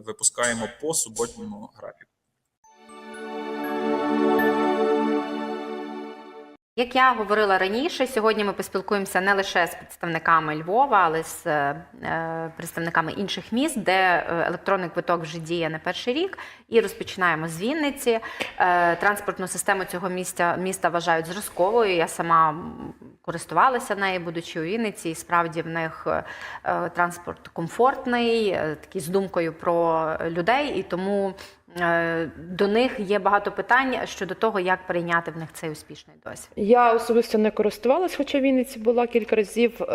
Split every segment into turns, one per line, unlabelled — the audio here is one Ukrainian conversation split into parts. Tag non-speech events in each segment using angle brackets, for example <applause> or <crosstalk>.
випускаємо по суботньому графіку.
Як я говорила раніше, сьогодні ми поспілкуємося не лише з представниками Львова, але з е, представниками інших міст, де е, електронний квиток вже діє не перший рік. І розпочинаємо з Вінниці. Е, Транспортну систему цього міста міста вважають зразковою. Я сама користувалася нею, будучи у Вінниці, і справді в них транспорт комфортний, такий з думкою про людей, і тому до них є багато питань щодо того, як прийняти в них цей успішний досвід.
Я особисто не користувалась, хоча в Вінниці була кілька разів, е,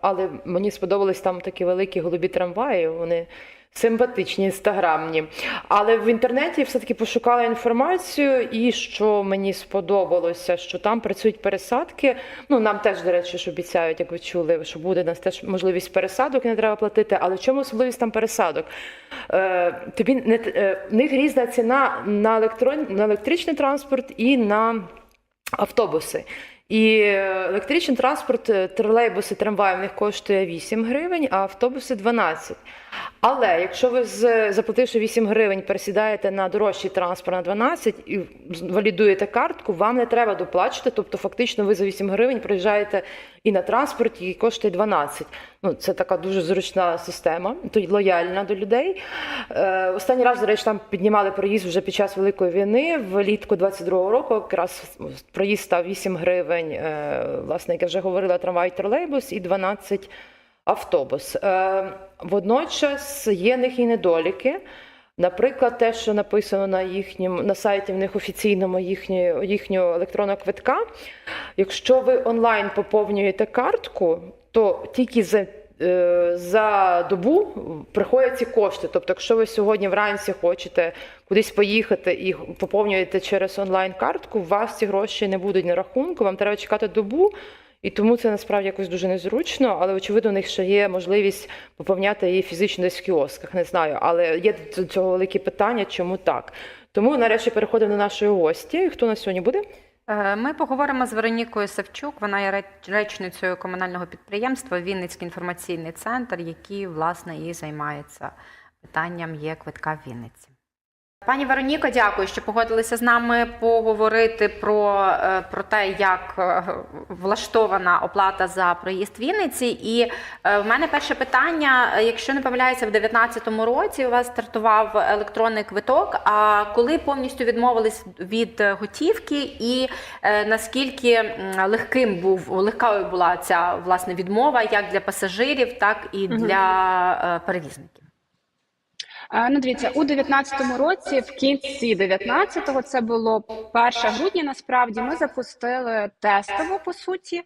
але мені сподобались там такі великі голубі трамваї. Вони симпатичні, інстаграмні. Але в інтернеті все-таки пошукала інформацію, і що мені сподобалося, що там працюють пересадки. Ну нам теж, до речі, ж обіцяють, як ви чули, що буде нас теж можливість пересадок, не треба платити. Але в чому особливість там пересадок? Е, тобі не е, в них різна ціна на електрон, на електричний транспорт і на автобуси. І е, електричний транспорт, е, тролейбуси, трамваї в них коштує 8 гривень, а автобуси 12. Але якщо ви заплативши 8 гривень, пересідаєте на дорожчий транспорт на 12 і валідуєте картку, вам не треба доплачувати. Тобто, фактично, ви за 8 гривень проїжджаєте і на транспорті, і коштує 12. Ну, це така дуже зручна система, то лояльна до людей. Е, останній раз, до речі, там піднімали проїзд вже під час Великої війни, влітку 22-го року, якраз проїзд став 8 гривень, е, власне, як я вже говорила, трамвай тролейбус і 12 автобус. Е, водночас є в них і недоліки. Наприклад, те, що написано на їхньому на сайті в них офіційному їхнього, їхнього електронного квитка. Якщо ви онлайн поповнюєте картку, то тільки за, е, за добу приходять ці кошти. Тобто, якщо ви сьогодні вранці хочете кудись поїхати і поповнюєте через онлайн картку, у вас ці гроші не будуть на рахунку, вам треба чекати добу. І тому це насправді якось дуже незручно, але очевидно, у них ще є можливість поповняти її фізично десь в кіосках. Не знаю, але є до цього великі питання, чому так. Тому нарешті переходимо до нашої гості. Хто у нас сьогодні буде?
Е, Ми поговоримо з Веронікою Савчук. Вона є реч- речницею комунального підприємства Вінницький інформаційний центр, який власне і займається питанням є квитка в Вінниці. Пані Вероніко, дякую, що погодилися з нами поговорити про, е, про те, як е, влаштована оплата за проїзд Вінниці. І е, в мене перше питання: якщо не помиляюся, в 2019 році у вас стартував електронний квиток. А коли повністю відмовились від готівки, і наскільки легким був легкою була ця власне відмова, як для пасажирів, так і для перевізників?
Ну, дивіться, у 19-му році, в кінці 19-го, це було 1 грудня. Насправді ми запустили тестово по суті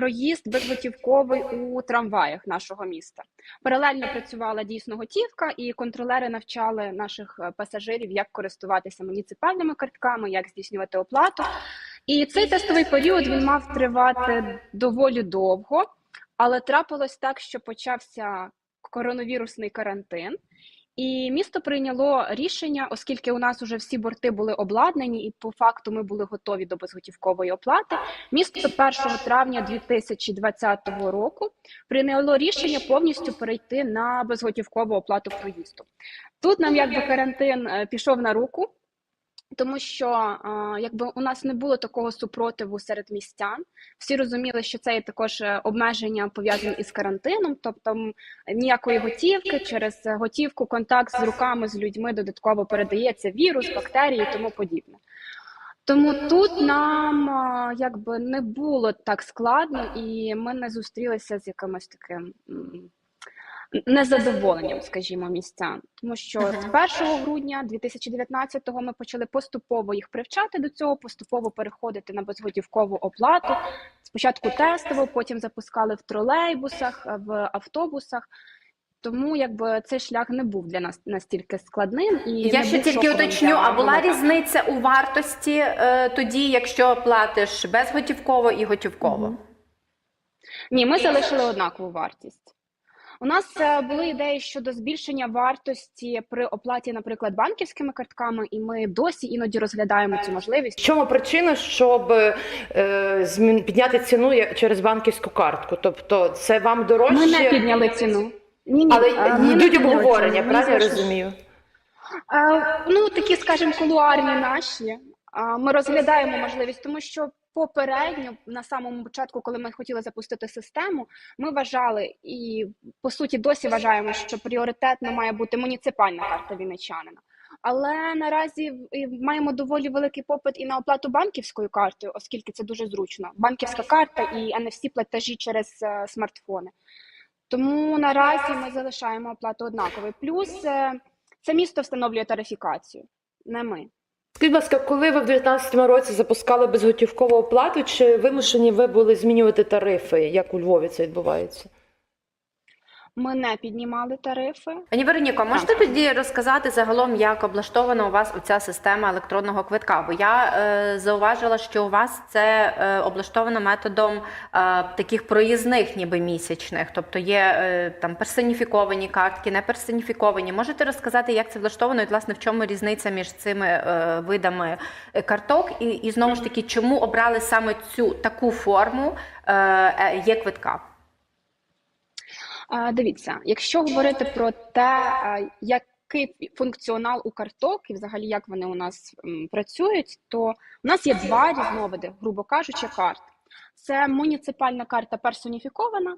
проїзд безготівковий у трамваях нашого міста. Паралельно працювала дійсно готівка, і контролери навчали наших е, пасажирів, як користуватися муніципальними картками, як здійснювати оплату. І цей тестовий період він мав тривати доволі довго, але трапилось так, що почався коронавірусний карантин. І місто прийняло рішення, оскільки у нас вже всі борти були обладнані, і по факту ми були готові до безготівкової оплати. Місто 1 травня 2020 року прийняло рішення повністю перейти на безготівкову оплату проїзду. Тут нам якби карантин е, пішов на руку. Тому що якби у нас не було такого супротиву серед містян, всі розуміли, що це є також е, обмеження пов'язані із карантином, тобто ніякої готівки через е, готівку, контакт з руками з людьми додатково передається вірус, бактерії тому подібне. Тому тут нам якби не було так складно, і ми не зустрілися з якимось таким незадоволенням, скажімо, містян. Тому що з 1 грудня 2019-го ми почали поступово їх привчати до цього, поступово переходити на безготівкову оплату. Спочатку тестово, потім запускали в тролейбусах, в автобусах. Тому якби цей шлях не був для нас настільки складним. І
Я ще тільки уточню, а була різниця у вартості е, тоді, якщо платиш безготівково і готівково?
Мгм. Ні, ми залишили однакову вартість. У нас е, були ідеї щодо збільшення вартості при оплаті, наприклад, банківськими картками, і ми досі іноді розглядаємо цю можливість.
В чому причина, щоб е, підняти ціну через банківську картку? Тобто, це вам дорожче?
Ми не підняли ціну. Ні, ні,
Але
е,
йдуть обговорення, правильно я розумію?
Е, Ну, такі, скажімо, кулуарні наші. Ми розглядаємо можливість, тому що попередньо, на самому початку, коли ми хотіли запустити систему, ми вважали і по суті досі вважаємо, що пріоритетно має бути муніципальна карта вінничанина. Але наразі маємо доволі великий попит і на оплату банківською картою, оскільки це дуже зручно. Банківська карта і NFC платежі через е, смартфони. Тому наразі ми залишаємо оплату однаковою. Плюс е, це місто встановлює тарифікацію, не ми.
Скажіть, будь ласка, коли ви в 2019 році запускали безготівкову оплату, чи вимушені ви були змінювати тарифи, як у Львові це відбувається?
Ми не піднімали тарифи.
Пані Вероніко, можете тоді розказати загалом, як облаштована у вас ця система електронного квитка? Бо я е, зауважила, що у вас це е, облаштовано методом е, таких проїзних, ніби місячних, тобто є е, там персоніфіковані картки, не персоніфіковані. Можете розказати, як це влаштовано, і власне в чому різниця між цими е, видами е, карток, і, і знову ж таки, чому обрали саме цю таку форму е, е, є квитка?
Дивіться, якщо говорити про те, який функціонал у карток і взагалі як вони у нас працюють, то у нас є два різновиди, грубо кажучи, карт. Це муніципальна карта персоніфікована,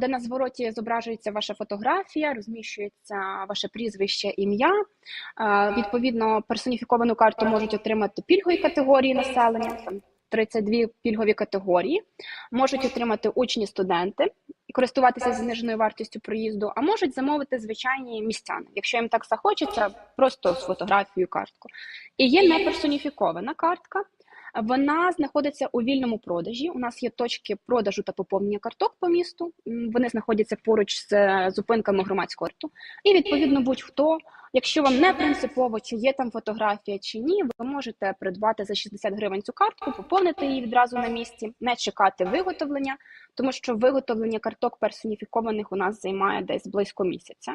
де на звороті зображується ваша фотографія, розміщується ваше прізвище, ім'я. Відповідно, персоніфіковану карту можуть отримати пільгові категорії населення, 32 пільгові категорії, можуть отримати учні, студенти і користуватися зниженою вартістю проїзду, а можуть замовити звичайні містяни, якщо їм так захочеться, просто з фотографією картку. І є неперсоніфікована картка. Вона знаходиться у вільному продажі. У нас є точки продажу та поповнення карток по місту. Вони знаходяться поруч з е, зупинками громадського рту. І відповідно будь-хто, якщо вам не принципово, чи є там фотографія чи ні, ви можете придбати за 60 гривень цю картку, поповнити її відразу на місці, не чекати виготовлення, тому що виготовлення карток персоніфікованих у нас займає десь близько місяця.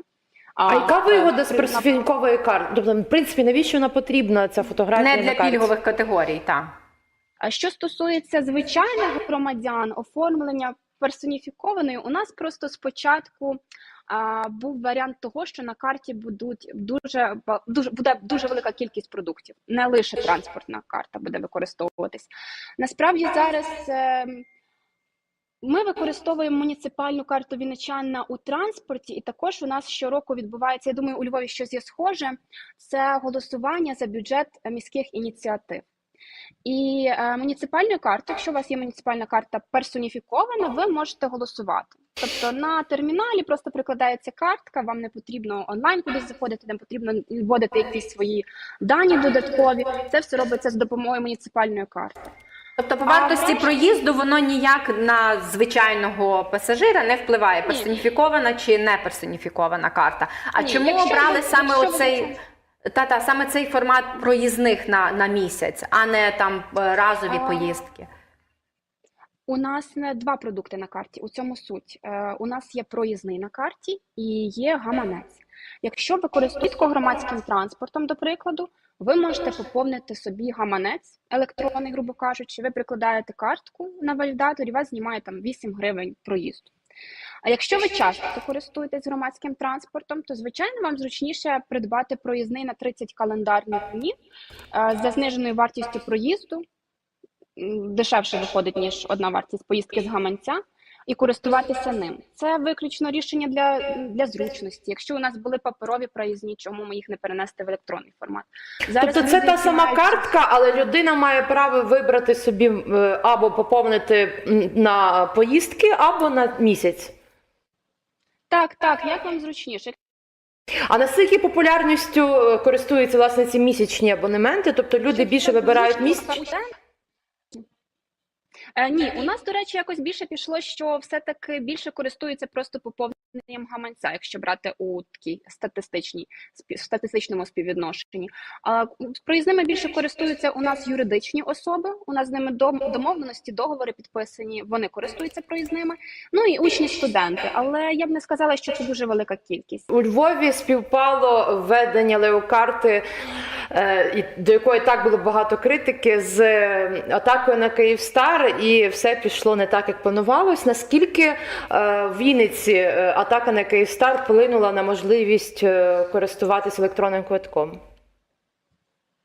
А яка вигода з персоніфікової карти? Тобто, в принципі, навіщо вона потрібна, ця фотографія?
Не
на
для
карті?
пільгових категорій, так.
А що стосується звичайних громадян, оформлення персоніфікованої, у нас просто спочатку а, був варіант того, що на карті будуть дуже дуже буде дуже велика кількість продуктів, не лише транспортна карта буде використовуватись. Насправді зараз. Е, ми використовуємо муніципальну карту вінничана у транспорті, і також у нас щороку відбувається. Я думаю, у Львові щось є схоже. Це голосування за бюджет міських ініціатив. І е, муніципальною картою, якщо у вас є муніципальна карта персоніфікована, ви можете голосувати. Тобто на терміналі просто прикладається картка, вам не потрібно онлайн кудись заходити, не потрібно вводити якісь свої дані додаткові. Це все робиться з допомогою муніципальної карти.
Тобто по вартості проїзду воно ніяк на звичайного пасажира не впливає, персоніфікована чи не персоніфікована карта. А
Ні,
чому
якщо
обрали саме
якщо ви
оцей та, та, саме цей формат проїзних на, на місяць, а не там е, разові
А,
поїздки?
У нас два продукти на карті. У цьому суть. Е, у нас є проїзний на карті і є гаманець. Якщо ви користуєтесь громадським транспортом, до прикладу, ви можете поповнити собі гаманець електронний, грубо кажучи. Ви прикладаєте картку на валідаторі, вас знімає там 8 гривень проїзду. А якщо ви часто користуєтесь громадським транспортом, то звичайно вам зручніше придбати проїзний на 30 календарних днів е, за зниженою вартістю проїзду. Дешевше виходить, ніж одна вартість поїздки з гаманця, і користуватися ним. Це виключно рішення для, для зручності. Якщо у нас були паперові проїзні, чому ми їх не перенести в електронний формат? Зараз
Тобто це та сама
кидають-
картка, але людина має право вибрати собі е, або поповнити на поїздки, або на місяць.
Так, так, як вам зручніше?
А наскільки популярністю е, користуються власне ці місячні абонементи? Тобто люди більше вибирають місяць?
Е, ні, у нас, до речі, якось більше пішло, що все-таки більше користуються просто поповненням гаманця, якщо брати у такій статистичній статистичному співвідношенні. А проїзними більше користуються у нас юридичні особи. У нас з ними домовленості, договори підписані. Вони користуються проїзними. Ну і учні, студенти. Але я б не сказала, що це дуже велика кількість.
У Львові співпало введення леокарти е, до якої так було багато критики з е, атакою на Київстар, і все пішло не так, як планувалось. Наскільки е, в Вінниці атака на Київстар вплинула на можливість користуватись користуватися електронним квитком?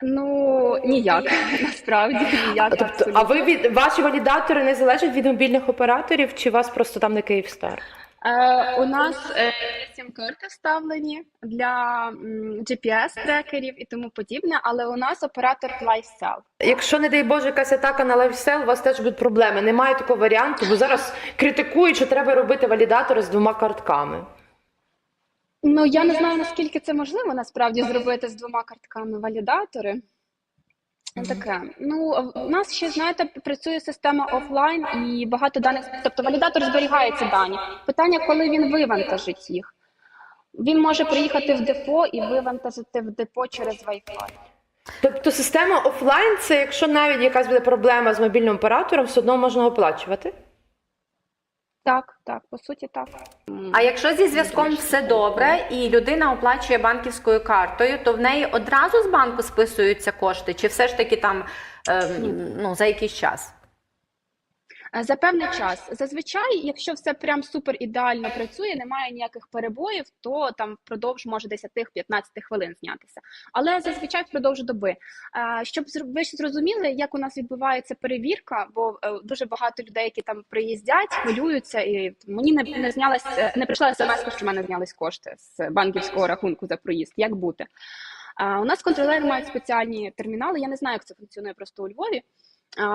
Ну ніяк насправді <laughs> ніяк.
Тобто, а ви від ваші валідатори не залежать від мобільних операторів, чи вас просто там не Київстар?
Е, у нас е, сім-карти вставлені для GPS-трекерів і тому подібне, але у нас оператор LifeCell.
Якщо, не дай Боже, якась атака на лайфсел, у вас теж будуть проблеми. Немає такого варіанту, бо зараз критикують, що треба робити валідатори з двома картками.
Ну я не знаю наскільки це можливо насправді зробити з двома картками валідатори. Таке. Ну в нас ще знаєте, працює система офлайн і багато даних. Тобто валідатор зберігає ці дані. Питання, коли він вивантажить їх. Він може приїхати в депо і вивантажити в депо через Wi-Fi.
Тобто система офлайн це якщо навіть якась буде проблема з мобільним оператором, все одно можна оплачувати.
Так, так, по суті, так.
А якщо зі зв'язком все добре і людина оплачує банківською картою, то в неї одразу з банку списуються кошти, чи все ж таки там е, ну, за якийсь час?
Е, За певний час. Зазвичай, якщо все прям супер ідеально працює, немає ніяких перебоїв, то там впродовж може 10-15 хвилин знятися. Але зазвичай впродовж доби. Е, Щоб ви зрозуміли, як у нас відбувається перевірка, бо е, дуже багато людей, які там приїздять, хвилюються, і мені не, не знялась, не прийшла смс, що в мене знялись кошти з банківського рахунку за проїзд. Як бути? У нас контролери мають спеціальні термінали. Я не знаю, як це функціонує просто у Львові.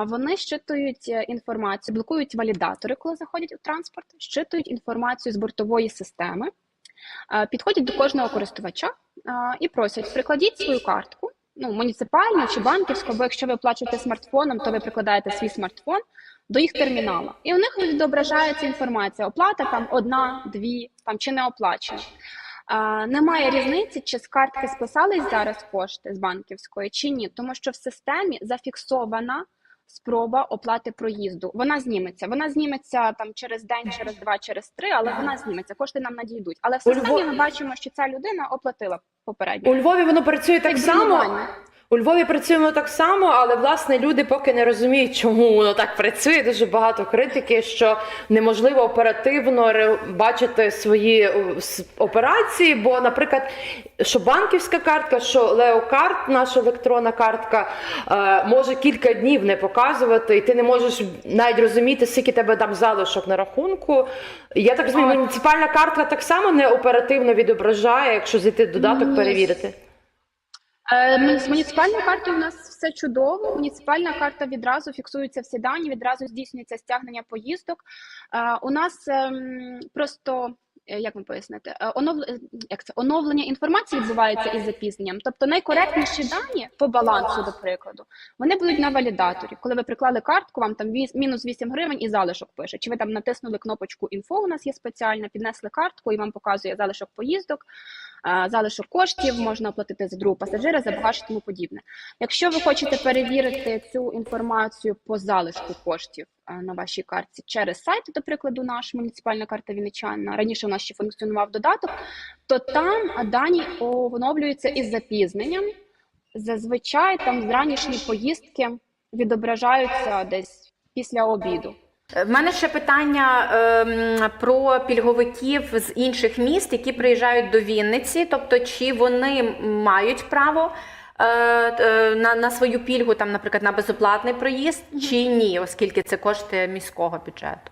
Вони щитують е, інформацію, блокують валідатори, коли заходять у транспорт, щитують інформацію з бортової системи, підходять до кожного користувача і просять: прикладіть свою картку, ну муніципальну чи банківську, бо якщо ви оплачуєте смартфоном, то ви прикладаєте свій смартфон до їх термінала. І у них відображається інформація: оплата там одна, дві, там чи не оплачена. А, Немає різниці, чи з картки списались зараз кошти з банківської чи ні, тому що в системі зафіксована спроба оплати проїзду. Вона зніметься. Вона зніметься там через день, через два, через три, але вона зніметься. Кошти нам надійдуть. Але в системі
Львові...
ми бачимо, що ця людина оплатила попередньо.
У Львові воно працює так
так
само. У Львові працюємо так само, але власне люди поки не розуміють, чому воно так працює. Дуже багато критики, що неможливо оперативно бачити свої операції. Бо, наприклад, що банківська картка, що Леокарт, наша електронна картка, е, може кілька днів не показувати, і ти не можеш навіть розуміти, скільки тебе там залишок на рахунку. Я так розумію, муніципальна картка так само не оперативно відображає, якщо зайти додаток,
Ні.
перевірити.
Е, З муніципальною картою у нас все чудово. Муніципальна карта відразу фіксуються всі дані, відразу здійснюється стягнення поїздок. Е, У нас ем, просто. е, Як вам пояснити, онов... як це оновлення інформації відбувається із запізненням. Тобто найкоректніші дані по балансу, до прикладу, вони будуть на валідаторі. Коли ви приклали картку, вам там мінус 8 гривень і залишок пише. Чи ви там натиснули кнопочку інфо? У нас є спеціальна, піднесли картку і вам показує залишок поїздок залишок коштів, можна оплатити за другого пасажира, за багаж і тому подібне. Якщо ви хочете перевірити цю інформацію по залишку коштів на вашій картці через сайт, до прикладу, наш муніципальна карта Вінничанна, раніше у нас ще функціонував додаток, то там дані оновлюються із запізненням. Зазвичай там ранішні поїздки відображаються десь після обіду.
В мене ще питання ем, про пільговиків з інших міст, які приїжджають до Вінниці. Тобто, чи вони мають право е, е, на, на свою пільгу, там, наприклад, на безоплатний проїзд, чи ні, оскільки це кошти міського бюджету?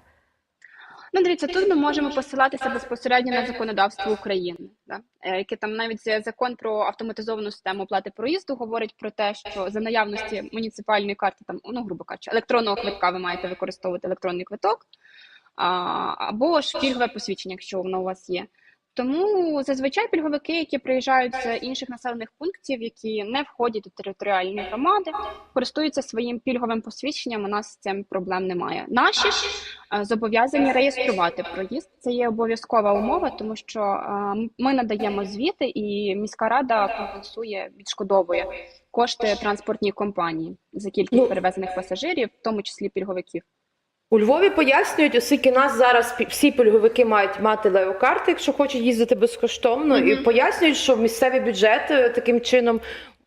Ну, дивіться, тут ми можемо посилатися безпосередньо на законодавство України, да? е, яке там навіть закон про автоматизовану систему оплати проїзду говорить про те, що за наявності муніципальної карти, там, ну, грубо кажучи, електронного квитка ви маєте використовувати електронний квиток, а, або ж пільгове посвідчення, якщо воно у вас є. Тому зазвичай пільговики, які приїжджають з інших населених пунктів, які не входять до територіальної громади, користуються своїм пільговим посвідченням. У нас з цим проблем немає. Наші ж зобов'язані реєструвати проїзд. Це є обов'язкова умова, тому що е, ми надаємо звіти, і міська рада компенсує, відшкодовує кошти транспортній компанії за кількість
Ну,
перевезених пасажирів, в тому числі пільговиків.
У Львові пояснюють, оскільки нас зараз всі пільговики мають мати леокарти, якщо хочуть їздити безкоштовно, і пояснюють, що місцеві бюджети таким чином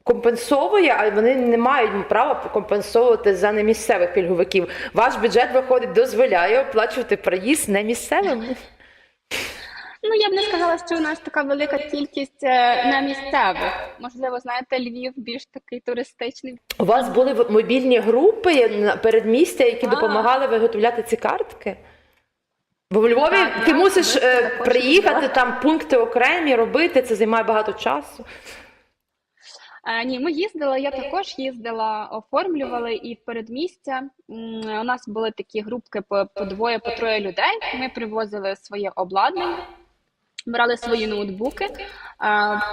компенсовує, а вони не мають права компенсовувати за немісцевих пільговиків. Ваш бюджет виходить, дозволяє оплачувати проїзд не місцевим.
Ну, я б не сказала, що у нас така велика кількість е, на місцевих. Можливо, знаєте, Львів більш такий туристичний.
У вас були мобільні групи передмістя, які
А.
допомагали виготовляти ці картки? Бо в Львові
Так,
ти мусиш е, приїхати, там пункти окремі робити, це займає багато часу.
Е, Ні, ми їздили, я також їздила, оформлювали і в передмістя. У нас були такі групки по, по двоє, по троє людей. Ми привозили своє обладнання, брали свої ноутбуки, е,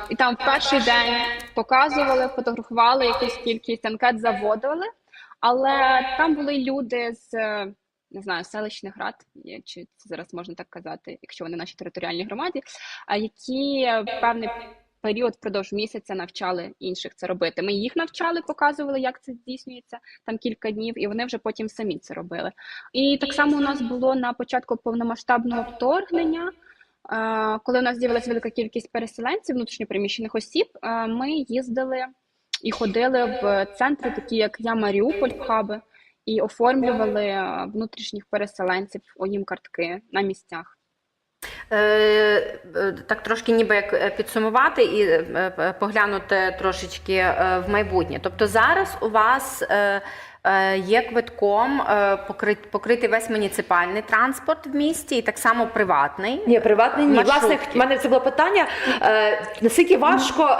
і там в перший день показували, фотографували якусь кількість анкет, заводили. Але там були люди з не знаю, селищних рад, чи це зараз можна так казати, якщо вони в нашій територіальній громаді, які певний період впродовж місяця навчали інших це робити. Ми їх навчали, показували, як це здійснюється там кілька днів, і вони вже потім самі це робили. І так само у нас було на початку повномасштабного вторгнення. е, Коли у нас з'явилася велика кількість переселенців, внутрішньопереміщених осіб, е, ми їздили і ходили в центри, такі як Я Маріуполь, хаби, і оформлювали е, внутрішніх переселенців їм картки на місцях.
Е, е, Так трошки ніби як е, підсумувати і поглянути трошечки в майбутнє. Тобто зараз у вас є квитком покрит- покритий весь муніципальний транспорт в місті і так само приватний.
Ні, приватний ні. Власне, в мене це було питання. Наскільки важко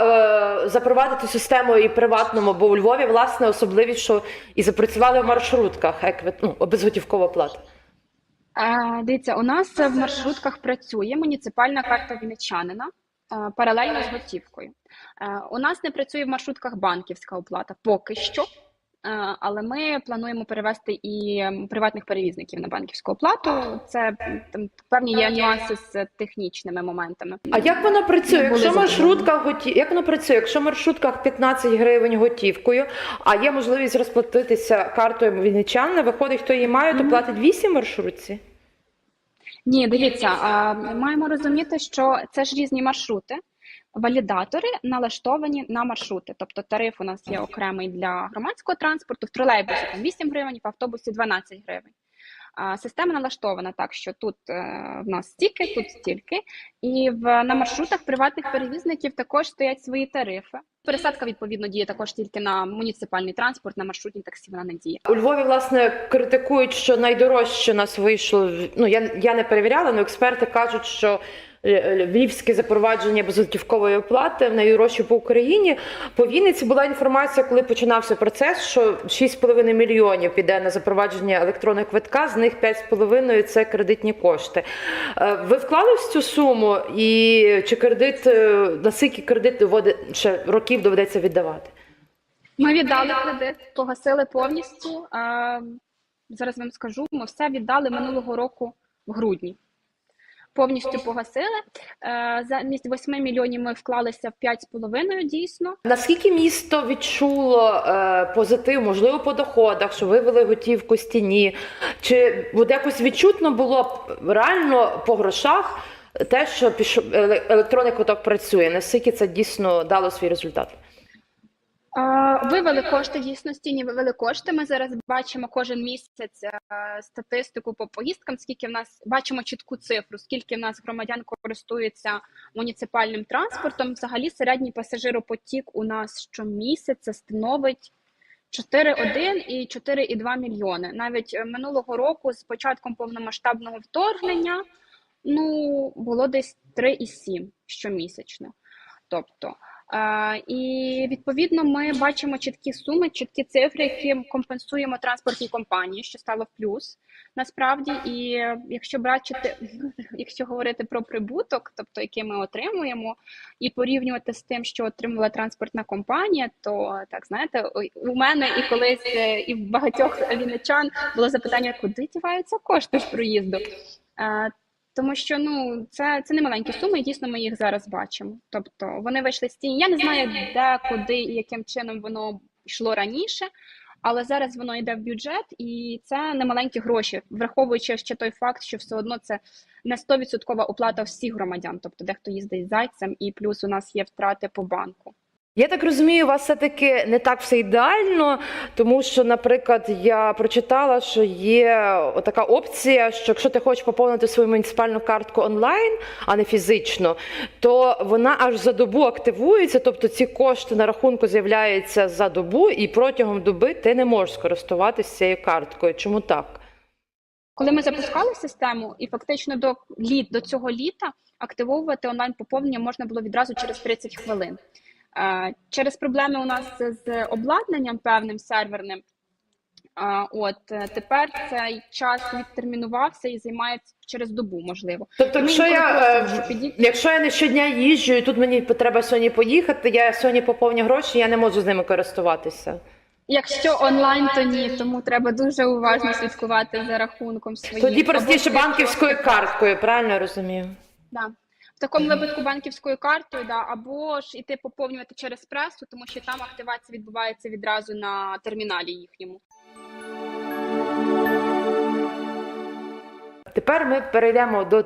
запровадити систему і приватному, бо у Львові власне особливість, що і запрацювали в маршрутках ну, безготівкова плата.
Е, Дивіться, у нас в маршрутках працює муніципальна карта вінничанина е, паралельно з готівкою. Е, У нас не працює в маршрутках банківська оплата поки що, але ми плануємо перевести і приватних перевізників на банківську оплату. Це там певні є нюанси з технічними моментами.
А як воно працює? Якщо маршрутка готі... як воно працює? Якщо в маршрутках 15 гривень готівкою, а є можливість розплатитися картою вінничанина, виходить, хто її має, то платить 8 маршрутці.
Ні, дивіться, а, маємо розуміти, що це ж різні маршрути. Валідатори налаштовані на маршрути. Тобто тариф у нас є окремий для громадського транспорту, в тролейбусі там 8 гривень, в автобусі 12 гривень. Система налаштована так, що тут е, в нас стільки, тут стільки. І в, на маршрутах приватних перевізників також стоять свої тарифи. Пересадка, відповідно, діє також тільки на муніципальний транспорт, на маршрутні таксі вона не діє.
У Львові, власне, критикують, що найдорожче нас вийшло. Ну я, я не перевіряла, але експерти кажуть, що львівське запровадження безготівкової оплати найдорожче по Україні. По Вінниці була інформація, коли починався процес, що 6,5 мільйонів піде на запровадження електронного квитка, з них 5,5 – це кредитні кошти. Е, Ви вклали в цю суму, і чи кредит е, наскільки кредит ще років доведеться віддавати?
Ми віддали кредит, погасили повністю. Зараз вам скажу, ми все віддали минулого року в грудні. Повністю погасили. Е, Замість 8 мільйонів ми вклалися в 5,5 дійсно.
Наскільки місто відчуло е, позитив, можливо, по доходах, що вивели готівку з тіні? Чи буде якось відчутно було реально по грошах те, що пішов електронний квиток працює? Наскільки це дійсно дало свій результат?
Вивели кошти дійсно з тіні, вивели кошти. Ми зараз бачимо кожен місяць е, статистику по поїздкам, скільки в нас бачимо чітку цифру, скільки в нас громадян користуються муніципальним транспортом. Взагалі середній пасажиропотік у нас щомісяця становить 4,1 і 4,2 мільйони. Навіть е, минулого року, з початком повномасштабного вторгнення, ну було десь 3,7 щомісячно. Тобто, і відповідно ми бачимо чіткі суми, чіткі цифри, які компенсуємо транспортній компанії, що стало в плюс насправді. І якщо брати, <laughs> якщо говорити про прибуток, тобто який ми отримуємо, і порівнювати з тим, що отримувала транспортна компанія, то так знаєте, у мене і колись е, і в багатьох вінничан було запитання, куди діваються кошти з проїзду. Тому що ну це, це не маленькі суми, і дійсно ми їх зараз бачимо. Тобто вони вийшли з тіні. Я не знаю, де, куди і яким чином воно йшло раніше, але зараз воно йде в бюджет, і це не маленькі гроші, враховуючи ще той факт, що все одно це не 100% оплата всіх громадян, тобто дехто їздить зайцем, і плюс у нас є втрати по банку.
Я так розумію, у вас все-таки не так все ідеально, тому що, наприклад, я прочитала, що є така опція, що якщо ти хочеш поповнити свою муніципальну картку онлайн, а не фізично, то вона аж за добу активується, тобто ці кошти на рахунку з'являються за добу, і протягом доби ти не можеш скористуватися цією карткою. Чому так?
Коли ми запускали систему, і фактично до літ до цього літа активовувати онлайн поповнення можна було відразу через 30 хвилин. Через проблеми у нас з обладнанням певним серверним. От е, тепер цей час відтермінувався і займається через добу, можливо.
Тобто, якщо я, е,
щоб піді-
якщо я не щодня їжджу, і тут мені треба сьогодні поїхати, я сьогодні поповню гроші, я не можу з ними користуватися.
Якщо онлайн, то ні, тому треба дуже уважно слідкувати за рахунком своїм.
Тоді простіше банківською карткою, правильно я розумію?
Да. В такому випадку банківською картою, да, або ж іти поповнювати через пресу, тому що там активація відбувається відразу на терміналі їхньому.
Тепер ми перейдемо до